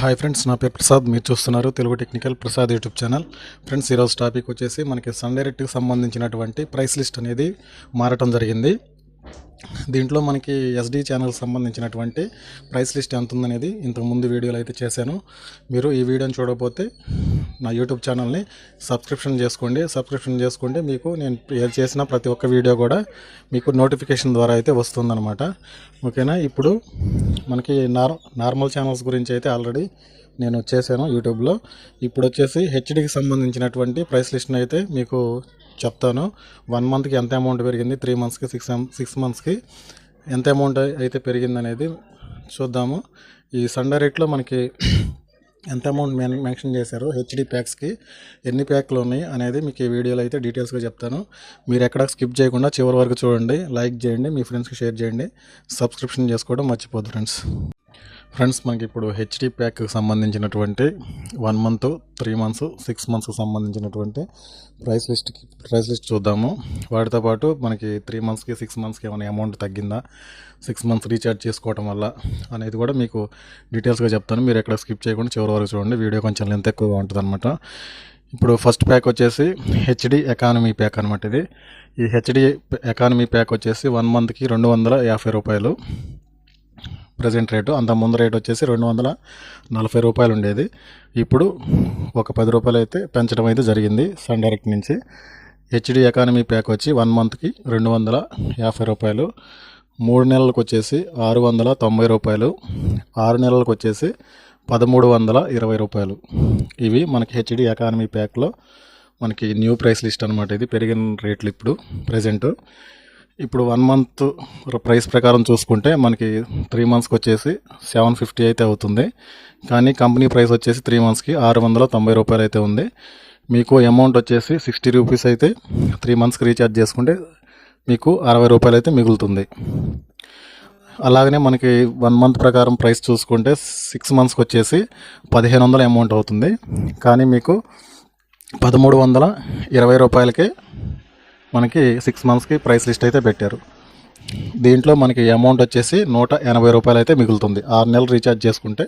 Hi friends నా పేరు ప్రసాద్. మీరు చూస్తున్నారు Telugu technical Prasad YouTube channel. Friends ఈరోజు టాపిక్ వచ్చేసి మనకి సన్ డైరెక్ట్కి సంబంధించినటువంటి ప్రైస్ లిస్ట్ అనేది మారటం జరిగింది. దీంట్లో మనకి ఎస్డి ఛానల్ సంబంధించినటువంటి ప్రైస్ లిస్ట్ ఎంత ఉందనేది ఇంతకుముందు వీడియోలు అయితే చేశాను. మీరు ఈ వీడియోని చూడకపోతే నా యూట్యూబ్ ఛానల్ని సబ్స్క్రిప్షన్ చేసుకోండి. సబ్స్క్రిప్షన్ చేసుకుంటే మీకు నేను ఏది చేసిన ప్రతి ఒక్క వీడియో కూడా మీకు నోటిఫికేషన్ ద్వారా అయితే వస్తుందన్నమాట. ఓకేనా? ఇప్పుడు మనకి నార్ నార్మల్ ఛానల్స్ గురించి అయితే ఆల్రెడీ నేను చేశాను యూట్యూబ్లో. ఇప్పుడు వచ్చేసి హెచ్డికి సంబంధించినటువంటి ప్రైస్ లిస్ట్ని అయితే మీకు చెప్తాను. వన్ మంత్కి ఎంత అమౌంట్ పెరిగింది? త్రీ మంత్స్కి సిక్స్ సిక్స్ మంత్స్కి ఎంత అమౌంట్ అయితే పెరిగింది అనేది చూద్దాము. ఈ సండే రేట్లో మనకి ఎంత అమౌంట్ మెన్ మెన్షన్ చేశారు హెచ్డి ప్యాక్స్కి ఎన్ని ప్యాక్లు ఉన్నాయి అనేది మీకు ఈ వీడియోలో అయితే డీటెయిల్స్గా చెప్తాను. మీరు ఎక్కడ స్కిప్ చేయకుండా చివరి వరకు చూడండి. లైక్ చేయండి మీ ఫ్రెండ్స్కి షేర్ చేయండి. సబ్స్క్రిప్షన్ చేసుకోవడం మర్చిపోద్దు ఫ్రెండ్స్. ఫ్రెండ్స్ మనకి ఇప్పుడు హెచ్డి ప్యాక్కి సంబంధించినటువంటి one month three months six మంత్స్కి సంబంధించినటువంటి ప్రైస్ లిస్ట్కి ప్రైస్ లిస్ట్ చూద్దాము. వాటితో పాటు మనకి త్రీ మంత్స్కి సిక్స్ మంత్స్కి ఏమైనా అమౌంట్ తగ్గిందా? సిక్స్ మంత్స్ రీఛార్జ్ చేసుకోవటం వల్ల అనేది కూడా మీకు డీటెయిల్స్గా చెప్తాను. మీరు ఎక్కడ స్కిప్ చేయకుండా చివరి వరకు చూడండి. వీడియో కొంచెం లెంత్ ఎక్కువగా ఉంటుంది అనమాట ఇప్పుడు ఫస్ట్ ప్యాక్ వచ్చేసి హెచ్డి ఎకానమీ ప్యాక్ అనమాట ఇది. ఈ హెచ్డి ఎకానమీ ప్యాక్ వచ్చేసి వన్ మంత్కి రెండు వందల యాభై రూపాయలు. ప్రజెంట్ రేటు అంత ముందు రేట్ వచ్చేసి రెండు వందల నలభై రూపాయలు ఉండేది. ఇప్పుడు ఒక పది రూపాయలు అయితే పెంచడం అయితే జరిగింది సన్ డైరెక్ట్ నుంచి. హెచ్డి ఎకానమీ ప్యాక్ వచ్చి వన్ మంత్కి రెండు వందల యాభై రూపాయలు. మూడు నెలలకు వచ్చేసి ఆరు వందల తొంభై రూపాయలు. ఆరు నెలలకు వచ్చేసి పదమూడు వందల ఇరవై రూపాయలు. ఇవి మనకి హెచ్డి ఎకానమీ ప్యాక్లో మనకి న్యూ ప్రైస్ లిస్ట్ అనమాట ఇది. పెరిగిన రేట్లు ఇప్పుడు ప్రజెంటు. ఇప్పుడు వన్ మంత్ ప్రైస్ ప్రకారం చూసుకుంటే మనకి త్రీ మంత్స్కి వచ్చేసి సెవెన్ ఫిఫ్టీ అయితే అవుతుంది. కానీ కంపెనీ ప్రైస్ వచ్చేసి త్రీ మంత్స్కి ఆరు వందల తొంభై రూపాయలు అయితే ఉంది. మీకు అమౌంట్ వచ్చేసి సిక్స్టీ రూపీస్ అయితే త్రీ మంత్స్కి రీఛార్జ్ చేసుకుంటే మీకు అరవై రూపాయలు అయితే మిగులుతుంది. అలాగనే మనకి వన్ మంత్ ప్రకారం ప్రైస్ చూసుకుంటే సిక్స్ మంత్స్కి వచ్చేసి పదిహేను వందల అమౌంట్ అవుతుంది. కానీ మీకు పదమూడు వందల ఇరవై రూపాయలకే మనకి సిక్స్ మంత్స్కి ప్రైస్ లిస్ట్ అయితే పెట్టారు. దీంట్లో మనకి అమౌంట్ వచ్చేసి నూట ఎనభై రూపాయలు అయితే మిగులుతుంది. ఆరు నెలలు రీఛార్జ్ చేసుకుంటే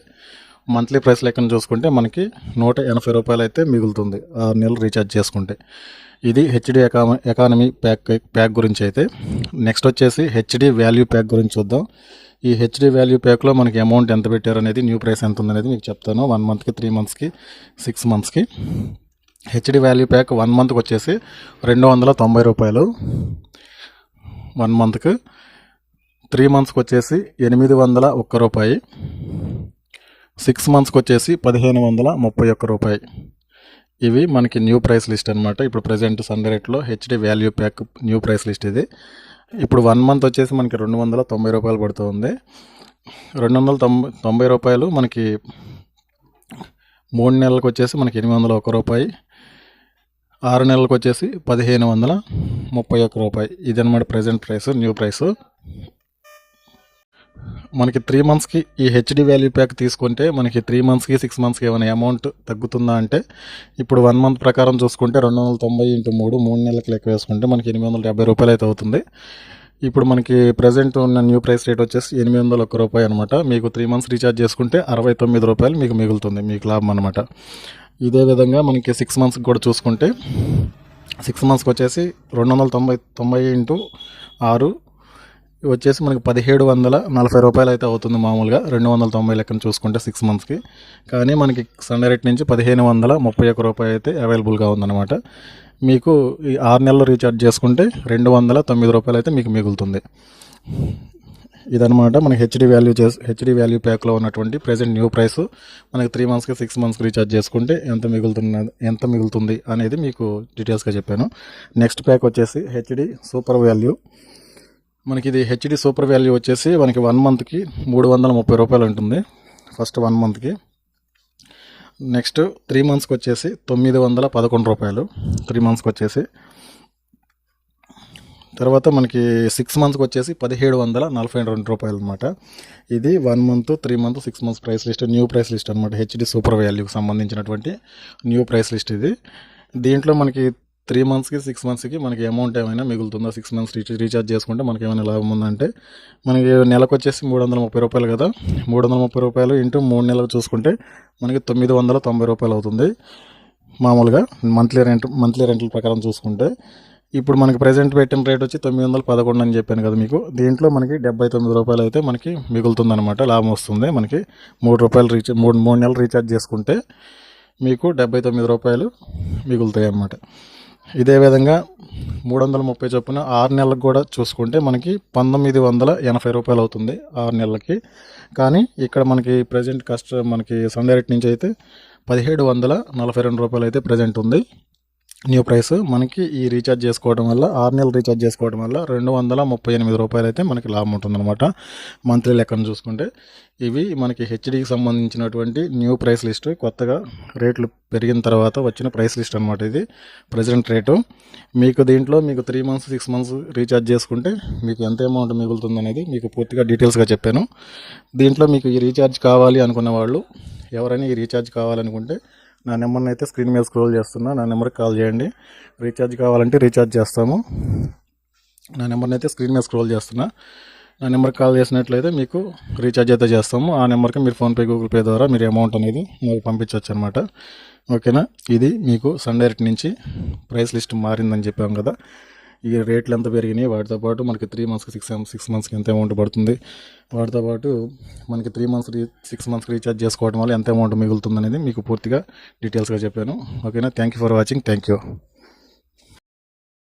మంత్లీ ప్రైస్ లెక్కన చూసుకుంటే మనకి నూట ఎనభై రూపాయలు అయితే మిగులుతుంది ఆరు నెలలు రీఛార్జ్ చేసుకుంటే. ఇది హెచ్డి ఎకామ ఎకానమీ ప్యాక్ ప్యాక్ గురించి అయితే. నెక్స్ట్ వచ్చేసి హెచ్డి వాల్యూ ప్యాక్ గురించి చూద్దాం. ఈ హెచ్డి వాల్యూ ప్యాక్లో మనకి అమౌంట్ ఎంత పెట్టారు అనేది న్యూ ప్రైస్ ఎంత ఉందనేది మీకు చెప్తాను. వన్ మంత్కి త్రీ మంత్స్కి సిక్స్ మంత్స్కి హెచ్డి వాల్యూ ప్యాక్ వన్ మంత్కి వచ్చేసి రెండు వందల తొంభై రూపాయలు. వన్ మంత్కి త్రీ మంత్స్కి వచ్చేసి ఎనిమిది వందల ఒక్క రూపాయి. సిక్స్ మంత్స్కి వచ్చేసి పదిహేను వందల ముప్పై ఒక్క రూపాయి. ఇవి మనకి న్యూ ప్రైస్ లిస్ట్ అనమాట ఇప్పుడు ప్రజెంట్ సండే రేట్లో HD value pack new price list ఇది. ఇప్పుడు వన్ మంత్ వచ్చేసి మనకి రెండు వందల తొంభై రూపాయలు పడుతుంది రెండు వందల తొంభై తొంభై రూపాయలు మనకి మూడు నెలలకు వచ్చేసి మనకి ఎనిమిది వందల ఒక రూపాయి. ఆరు నెలలకు వచ్చేసి పదిహేను వందల ముప్పై ఒక్క రూపాయి. ఇదన్నమాట ప్రజెంట్ ప్రైస్ న్యూ ప్రైస్ మనకి త్రీ మంత్స్కి ఈ హెచ్డి వాల్యూ ప్యాక్ తీసుకుంటే మనకి త్రీ మంత్స్కి సిక్స్ మంత్స్కి ఏమైనా అమౌంట్ తగ్గుతుందా అంటే ఇప్పుడు వన్ మంత్ ప్రకారం చూసుకుంటే రెండు వందల తొంభై ఇంటూ మూడు మూడు నెలలకు లెక్క వేసుకుంటే మనకి ఎనిమిది వందల డెబ్బై రూపాయలు అయితే అవుతుంది. ఇప్పుడు మనకి ప్రజెంట్ ఉన్న న్యూ ప్రైస్ రేట్ వచ్చేసి ఎనిమిది వందల ఒక్క రూపాయి అనమాట మీకు త్రీ మంత్స్ రీఛార్జ్ చేసుకుంటే అరవై తొమ్మిది రూపాయలు మీకు మిగులుతుంది మీకు లాభం అనమాట ఇదే విధంగా మనకి సిక్స్ మంత్స్కి కూడా చూసుకుంటే సిక్స్ మంత్స్కి వచ్చేసి రెండు వందల తొంభై తొంభై ఇంటూ ఆరు వచ్చేసి మనకి పదిహేడు వందల నలభై రూపాయలు అయితే అవుతుంది మామూలుగా రెండు వందల తొంభై లెక్కన చూసుకుంటే సిక్స్ మంత్స్కి కానీ మనకి సండే రేట్ నుంచి పదిహేను వందల ముప్పై ఒక్క రూపాయి అయితే అవైలబుల్గా ఉందన్నమాట. మీకు ఈ ఆరు నెలలు రీఛార్జ్ చేసుకుంటే రెండు వందల తొమ్మిది రూపాయలు అయితే మీకు మిగులుతుంది. ఇదనమాట మనకి హెచ్డి వాల్యూ చేసి హెచ్డి వాల్యూ ప్యాక్లో ఉన్నటువంటి ప్రజెంట్ న్యూ ప్రైస్ మనకి త్రీ మంత్స్కి సిక్స్ మంత్స్కి రీఛార్జ్ చేసుకుంటే ఎంత మిగులుతున్నది ఎంత మిగులుతుంది అనేది మీకు డీటెయిల్స్గా చెప్పాను. నెక్స్ట్ ప్యాక్ వచ్చేసి హెచ్డి సూపర్ వాల్యూ మనకి ఇది హెచ్డి సూపర్ వాల్యూ వచ్చేసి మనకి వన్ మంత్కి మూడు వందల ముప్పై రూపాయలు ఉంటుంది. ఫస్ట్ వన్ మంత్కి నెక్స్ట్ త్రీ మంత్స్కి వచ్చేసి తొమ్మిది వందల పదకొండు రూపాయలు. త్రీ మంత్స్కి వచ్చేసి తర్వాత మనకి సిక్స్ మంత్స్కి వచ్చేసి పదిహేడు వందల నలభై రెండు రూపాయలు అనమాట ఇది one month three month six months price list new price list అనమాట హెచ్డి సూపర్ వాల్యూకి సంబంధించినటువంటి న్యూ ప్రైస్ లిస్ట్ ఇది. దీంట్లో మనకి త్రీ మంత్స్కి సిక్స్ మంత్స్కి మనకి అమౌంట్ ఏమైనా మిగులుతుందా? సిక్స్ మంత్స్ రీచార్జ్ రీఛార్జ్ చేసుకుంటే మనకి ఏమైనా లాభం ఉందంటే మనకి నెలకు వచ్చేసి మూడు వందల ముప్పై రూపాయలు కదా? మూడు వందల ముప్పై రూపాయలు ఇంటూ మూడు నెలలు చూసుకుంటే మనకి తొమ్మిది వందల తొంభై రూపాయలు అవుతుంది. మామూలుగా మంత్లీ రెంట్ మంత్లీ రెంట్ల ప్రకారం చూసుకుంటే ఇప్పుడు మనకి ప్రజెంట్ పెట్టిన రేట్ వచ్చి తొమ్మిది వందల పదకొండు అని చెప్పాను కదా మీకు. దీంట్లో మనకి డెబ్బై తొమ్మిది రూపాయలు అయితే మనకి మిగులుతుంది అనమాట లాభం వస్తుంది మనకి. మూడు రూపాయలు రీఛార్జ్ మూడు మూడు నెలలు రీఛార్జ్ చేసుకుంటే మీకు డెబ్బై తొమ్మిది రూపాయలు మిగులుతాయి అన్నమాట ఇదే విధంగా మూడు వందల ముప్పై చొప్పున ఆరు నెలలకు కూడా చూసుకుంటే మనకి పంతొమ్మిది వందల ఎనభై రూపాయలు అవుతుంది ఆరు నెలలకి. కానీ ఇక్కడ మనకి ప్రజెంట్ కస్ట మనకి సండే రేట్ నుంచి అయితే పదిహేడు వందల నలభై రెండు రూపాయలు అయితే ప్రజెంట్ ఉంది. న్యూ ప్రైస్ మనకి ఈ రీఛార్జ్ చేసుకోవడం వల్ల ఆరు నెలలు రీఛార్జ్ చేసుకోవడం వల్ల రెండు వందల ముప్పై ఎనిమిది రూపాయలు అయితే మనకి లాభం ఉంటుందన్నమాట. మంత్లీ లెక్కను చూసుకుంటే ఇవి మనకి హెచ్డికి సంబంధించినటువంటి న్యూ ప్రైస్ లిస్ట్ కొత్తగా రేట్లు పెరిగిన తర్వాత వచ్చిన ప్రైస్ లిస్ట్ అనమాట ఇది. ప్రజెంట్ రేటు మీకు దీంట్లో మీకు three months six months recharge చేసుకుంటే మీకు ఎంత అమౌంట్ మిగులుతుంది అనేది మీకు పూర్తిగా డీటెయిల్స్గా చెప్పాను. దీంట్లో మీకు ఈ రీఛార్జ్ కావాలి అనుకున్న వాళ్ళు ఎవరైనా ఈ రీఛార్జ్ కావాలనుకుంటే నా నెంబర్ని అయితే స్క్రీన్ మీద స్క్రోల్ చేస్తున్నా. నా నెంబర్కి కాల్ చేయండి. రీఛార్జ్ కావాలంటే రీఛార్జ్ చేస్తాము. నా నెంబర్ని అయితే స్క్రీన్ మీద స్క్రోల్ చేస్తున్నా. నా నెంబర్కి కాల్ చేసినట్లయితే మీకు రీఛార్జ్ అయితే చేస్తాము. ఆ నెంబర్కి మీరు ఫోన్పే గూగుల్ పే ద్వారా మీరు అమౌంట్ అనేది మాకు పంపించవచ్చు అనమాట ఓకేనా? ఇది మీకు సన్ డైరెక్ట్ నుంచి ప్రైస్ లిస్ట్ మారిందని చెప్పాం కదా. ఈ రేట్లు ఎంత పెరిగినాయి వాటితో పాటు మనకి త్రీ మంత్స్కి సిక్స్ సిక్స్ మంత్స్కి ఎంత అమౌంట్ పడుతుంది వాటితో పాటు మనకి త్రీ మంత్స్ రీ సిక్స్ మంత్స్కి రీఛార్జ్ చేసుకోవడం వల్ల ఎంత అమౌంట్ మిగులుతుంది అనేది మీకు పూర్తిగా డీటెయిల్స్గా చెప్పాను. ఓకేనా thank you for watching thank you